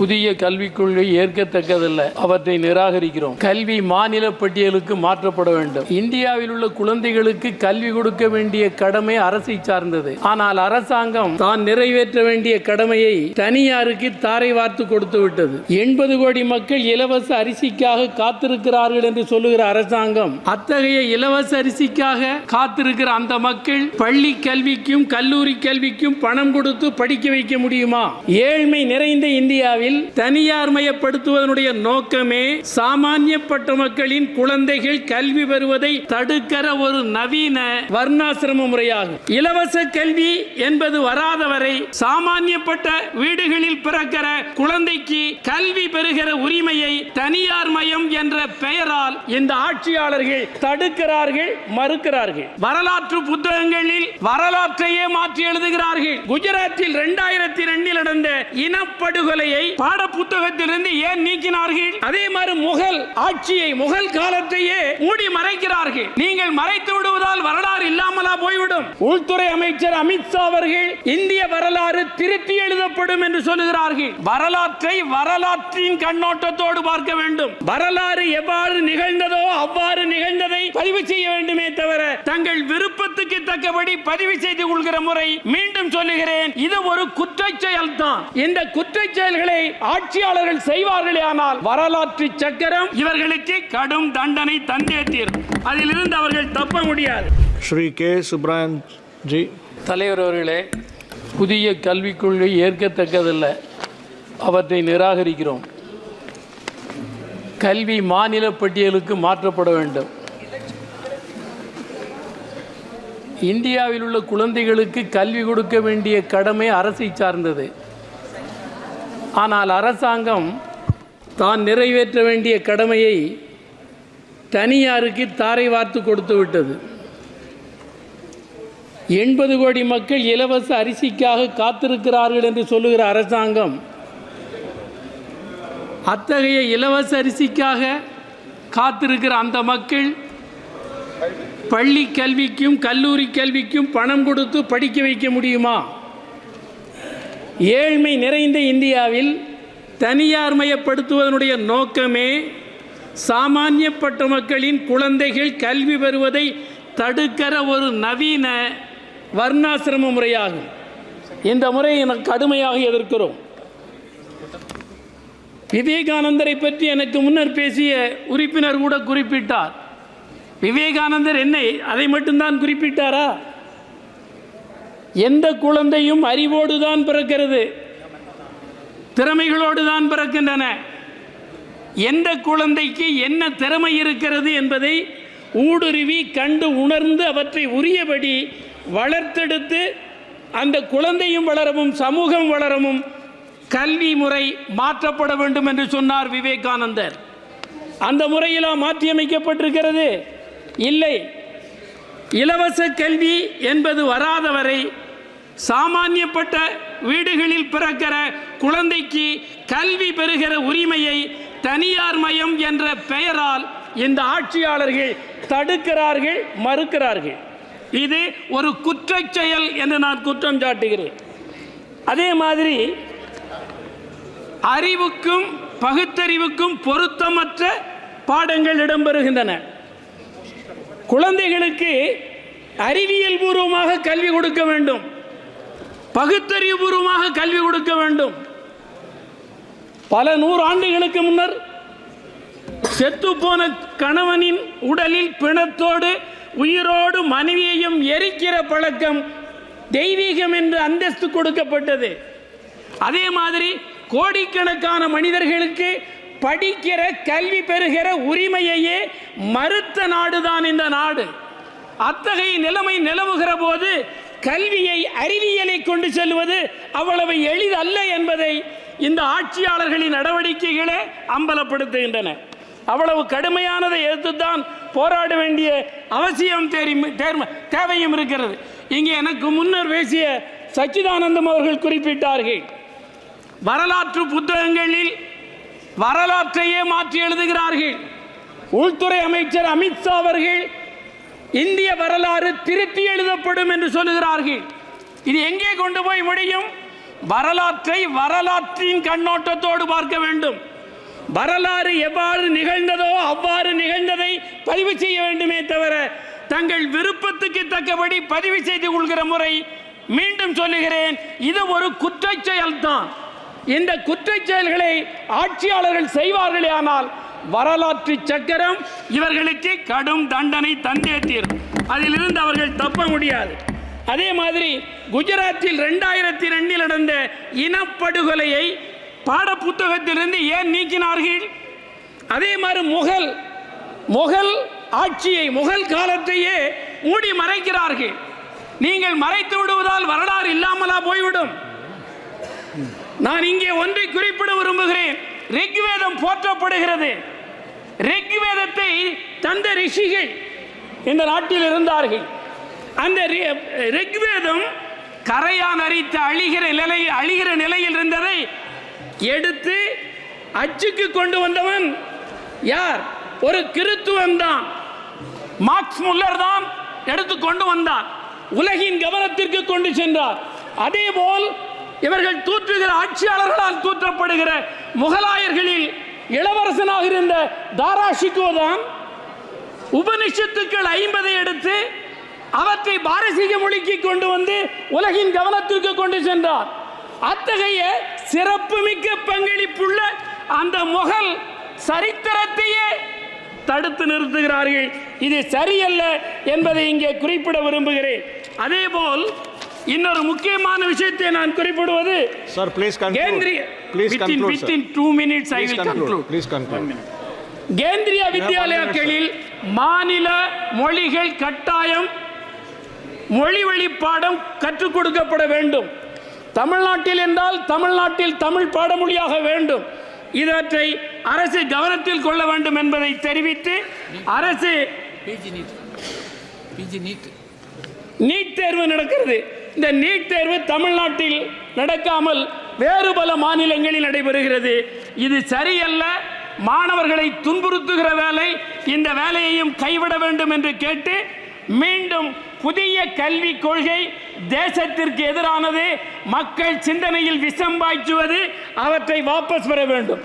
புதிய கல்விக் கொள்கை ஏற்கத்தக்கதல்ல. அவற்றை நிராகரிக்கிறோம். கல்வி மாநில பட்டியலுக்கு மாற்றப்பட வேண்டும். இந்தியாவில் உள்ள குழந்தைகளுக்கு கல்வி கொடுக்க வேண்டிய கடமை அரசை சார்ந்தது. ஆனால் அரசாங்கம் தான் நிறைவேற்ற வேண்டிய கடமையை தனியாருக்கு தாரை வார்த்து கொடுத்து விட்டது. எண்பது கோடி மக்கள் இலவச அரிசிக்காக காத்திருக்கிறார்கள் என்று சொல்லுகிற அரசாங்கம் அத்தகைய இலவச அரிசிக்காக காத்திருக்கிற அந்த மக்கள் பள்ளி கல்விக்கும் கல்லூரி கல்விக்கும் பணம் கொடுத்து படிக்க வைக்க முடியுமா? ஏழ்மை நிறைந்த இந்தியாவில் தனியார் மயப்படுத்துவதனுடைய நோக்கமே சாமானியப்பட்ட மக்களின் குழந்தைகள் கல்வி பெறுவதை தடுக்கிற ஒரு நவீன வர்ணாசிரம முறையாகும். இலவச கல்வி என்பது வராதவரை சாமானியப்பட்ட வீடுகளில் பிறக்கிற குழந்தைக்கு கல்வி பெறுகிற உரிமையை தனியார் மயம் என்ற பெயரால் இந்த ஆட்சியாளர்கள் தடுக்கிறார்கள் மறுக்கிறார்கள். வரலாற்று புத்தகங்களில் வரலாற்றையே மாற்றி எழுதுகிறார்கள். குஜராத்தில் இரண்டாயிரத்தி ரெண்டில் நடந்த இனப்படுகொலையை பாட புத்தகத்திலிருந்து ஏன் நீக்கினார்கள்? அதே மாதிரி முகல் ஆட்சியை முகல் காலத்தையே மூடி மறைக்கிறார்கள். நீங்கள் மறைத்து விடுவதால் வரலாறு இல்லாமலா போய்விடும். உள்துறை அமைச்சர் அமித்ஷா அவர்கள் இந்திய வரலாறு திருத்தி எழுதப்படும் என்று சொல்லுகிறார்கள். வரலாற்றை வரலாற்றின் கண்ணோட்டத்தோடு பார்க்க வேண்டும். வரலாறு எவ்வாறு நிகழ்ந்ததோ அவ்வாறு நிகழ்ந்ததை பதிவு செய்ய வேண்டுமே தவிர தங்கள் விருப்பத்துக்கு தக்கபடி பதிவு செய்து கொள்கிற முறை மீண்டும் சொல்லுகிறேன். இது ஒரு குற்ற செயல் தான் இந்த குற்ற செயல்களை ஆட்சியாளர்கள் செய்வார்களே ஆனால் வரலாற்று சக்கரம் இவர்களுக்கு கடும் தண்டனை தந்தே அதிலிருந்து அவர்கள் தப்ப முடியாது. ஸ்ரீ கே. சுப்ராயன் ஜி தலைவர் அவர்களே புதிய கல்விக் கொள்கை ஏற்கத்தக்கதில்லை. அவற்றை நிராகரிக்கிறோம். கல்வி மாநில பட்டியலுக்கு மாற்றப்பட வேண்டும். இந்தியாவில் உள்ள குழந்தைகளுக்கு கல்வி கொடுக்க வேண்டிய கடமை அரசை சார்ந்தது. ஆனால் அரசாங்கம் தான் நிறைவேற்ற வேண்டிய கடமையை தனியாருக்கு தாரை வார்த்து கொடுத்து விட்டது. எண்பது கோடி மக்கள் இலவச அரிசிக்காக காத்திருக்கிறார்கள் என்று சொல்லுகிற அரசாங்கம் அத்தகைய இலவச அரிசிக்காக காத்திருக்கிற அந்த மக்கள் பள்ளி கல்விக்கும் கல்லூரி கல்விக்கும் பணம் கொடுத்து படிக்க வைக்க முடியுமா? ஏழ்மை நிறைந்த இந்தியாவில் தனியார் மயப்படுத்துவதனுடைய நோக்கமே சாமானியப்பட்ட மக்களின் குழந்தைகள் கல்வி பெறுவதை தடுக்கிற ஒரு நவீன வர்ணாசிரம முறையாகும். இந்த முறையை எனக்கு கடுமையாக எதிர்க்கிறோம். விவேகானந்தரை பற்றி எனக்கு முன்னர் பேசிய உறுப்பினர் கூட குறிப்பிட்டார். விவேகானந்தர் என்னை அதை மட்டும்தான் குறிப்பிட்டாரா? எந்த குழந்தையும் அறிவோடு தான் பிறக்கிறது. திறமைகளோடு தான் பிறக்கின்றன. எந்த குழந்தைக்கு என்ன திறமை இருக்கிறது என்பதை ஊடுருவி கண்டு உணர்ந்து அவற்றை உரியபடி வளர்த்தெடுத்து அந்த குழந்தையும் வளரவும் சமூகம் வளரவும் கல்வி முறை மாற்றப்பட வேண்டும் என்று சொன்னார் விவேகானந்தர். அந்த முறையிலா மாற்றியமைக்கப்பட்டிருக்கிறது? இல்லை. இலவச கல்வி என்பது வராதவரை சாமானியப்பட்ட வீடுகளில் பிறக்கிற குழந்தைக்கு கல்வி பெறுகிற உரிமையை தனியார் மயம் என்ற பெயரால் இந்த ஆட்சியாளர்கள் தடுக்கிறார்கள் மறுக்கிறார்கள். இது ஒரு குற்ற செயல் என்று நான் குற்றம் சாட்டுகிறேன். அதே மாதிரி அறிவுக்கும் பகுத்தறிவுக்கும் பொருத்தமற்ற பாடங்கள் இடம்பெறுகின்றன. குழந்தைகளுக்கு அறிவியல் பூர்வமாக கல்வி கொடுக்க வேண்டும். பகுத்தறிவு பூர்வமாக கல்வி கொடுக்க வேண்டும். பல நூறு ஆண்டுகளுக்கு முன்னர் செத்து போன கணவனின் உடலில் பிணத்தோடு உயிரோடு மனைவியையும் எரிக்கிற பழக்கம் தெய்வீகம் என்று அந்தஸ்து கொடுக்கப்பட்டது. அதே மாதிரி கோடிக்கணக்கான மனிதர்களுக்கு படிக்கிற கல்வி பெறுகிற உரிமையையே மறுத்த நாடுதான் இந்த நாடு. அத்தகைய நிலைமை நிலவுகிற போது கல்வியை அறிவியலை கொண்டு செல்வது அவ்வளவு எளிதல்ல என்பதை இந்த ஆட்சியாளர்களின் நடவடிக்கைகளே அம்பலப்படுத்துகின்றன. அவ்வளவு கடுமையானதை எதிர்த்துத்தான் போராட வேண்டிய அவசியம் தேவையும் இருக்கிறது. இங்கே எனக்கு முன்னர் பேசிய சச்சிதானந்தம் அவர்கள் குறிப்பிட்டார்கள் வரலாற்று புத்தகங்களில் வரலாற்றையே மாற்றி எழுதுகிறார்கள். உள்துறை அமைச்சர் அமித்ஷா அவர்கள் இந்திய வரலாறு திருத்தி எழுதப்படும் என்று சொல்லுகிறார்கள். இது எங்கே கொண்டு போய் முடியும்? வரலாற்றை வரலாற்றின் கண்ணோட்டத்தோடு பார்க்க வேண்டும். வரலாறு எவ்வாறு நிகழ்ந்ததோ அவ்வாறு நிகழ்ந்ததை பதிவு செய்ய வேண்டுமே தவிர தங்கள் விருப்பத்துக்கு தக்கபடி பதிவு செய்து கொள்கிற முறை மீண்டும் சொல்லுகிறேன். இது ஒரு குற்றச் செயல்தான். இந்த குற்றச்செயல்களை ஆட்சியாளர்கள் செய்வார்களே ஆனால் வரலாற்று சக்கரம் இவர்களுக்கு கடும் தண்டனை தந்தே தீரும். அதிலிருந்து அவர்கள் தப்ப முடியாது. அதே மாதிரி குஜராத்தில் ரெண்டாயிரத்தி ரெண்டில் நடந்த இனப்படுகொலையை பாட புத்தகத்திலிருந்து ஏன் நீக்கினார்கள்? அதே மாதிரி முகல் முகல் ஆட்சியை முகல் காலத்தையே மூடி மறைக்கிறார்கள். நீங்கள் மறைத்து விடுவதால் வரலாறு இல்லாமலா போய்விடும். நான் இங்கே ஒன்றை குறிப்பிட விரும்புகிறேன். ரிக்வேதம் போற்றப்படுகிறது. ரிக்வேதத்தை தந்த ரிஷிகள் இந்த நாட்டில் இருந்தார்கள். அந்த ரி- ரிக்வேதம் கரையான் அரித்து அழிகிற நிலை அழிகிற நிலையில் இருந்ததை எடுத்து அச்சுக்கு கொண்டு வந்தவன் யார்? ஒரு கிறித்துவன் தான். மார்க்ஸ் முல்லர் தான் எடுத்து கொண்டு வந்தார். உலகின் கவனத்திற்கு கொண்டு சென்றார். அதேபோல் இவர்கள் தூற்றுகிற ஆட்சியாளர்களால் தூற்றப்படுகிற முகலாயர்களில் இளவரசனாக இருந்த தாராஷிகோ தான் உபனிஷத்துக்கள் ஐம்பதை எடுத்து அவற்றை பாரசீக மொழிக்கு கொண்டு வந்து உலகின் கவனத்திற்கு கொண்டு சென்றார். அத்தகைய சிறப்புமிக்க பங்களிப்புள்ள அந்த முகல் சரித்திரத்தையே தடுத்து நிறுத்துகிறார்கள். இது சரியல்ல என்பதை இங்கே குறிப்பிட விரும்புகிறேன். அதேபோல் இன்னொரு முக்கியமான விஷயத்தை நான் குறிப்பிடுவது Sir, please conclude. Kendriya Please within conclude, sir. within two minutes I Please will conclude. conclude Please conclude. Kendriya வித்யாலயங்களில் மாநில மொழிகள் கட்டாயம் மொழி வழி பாடம் கற்றுக் கொடுக்கப்பட வேண்டும் தமிழ்நாட்டில் என்றால் தமிழ்நாட்டில் தமிழ் பாடமொழியாக வேண்டும் இவற்றை அரசு கவனத்தில் கொள்ள வேண்டும் என்பதை தெரிவித்து அரசு PG NEET PG NEET NEET தேர்வு நடக்கிறது இந்த நீட் தேர்வு தமிழ்நாட்டில் நடக்காமல் வேறு பல மாநிலங்களில் நடைபெறுகிறது. இது சரியல்ல. மாணவர்களை துன்புறுத்துகிற வேலை இந்த வேலையையும் கைவிட வேண்டும் என்று கேட்டு மீண்டும் புதிய கல்விக் கொள்கை தேசத்திற்கு எதிரானது. மக்கள் சிந்தனையில் விஷம் பாய்ச்சுவது அவற்றை வாபஸ் பெற வேண்டும்.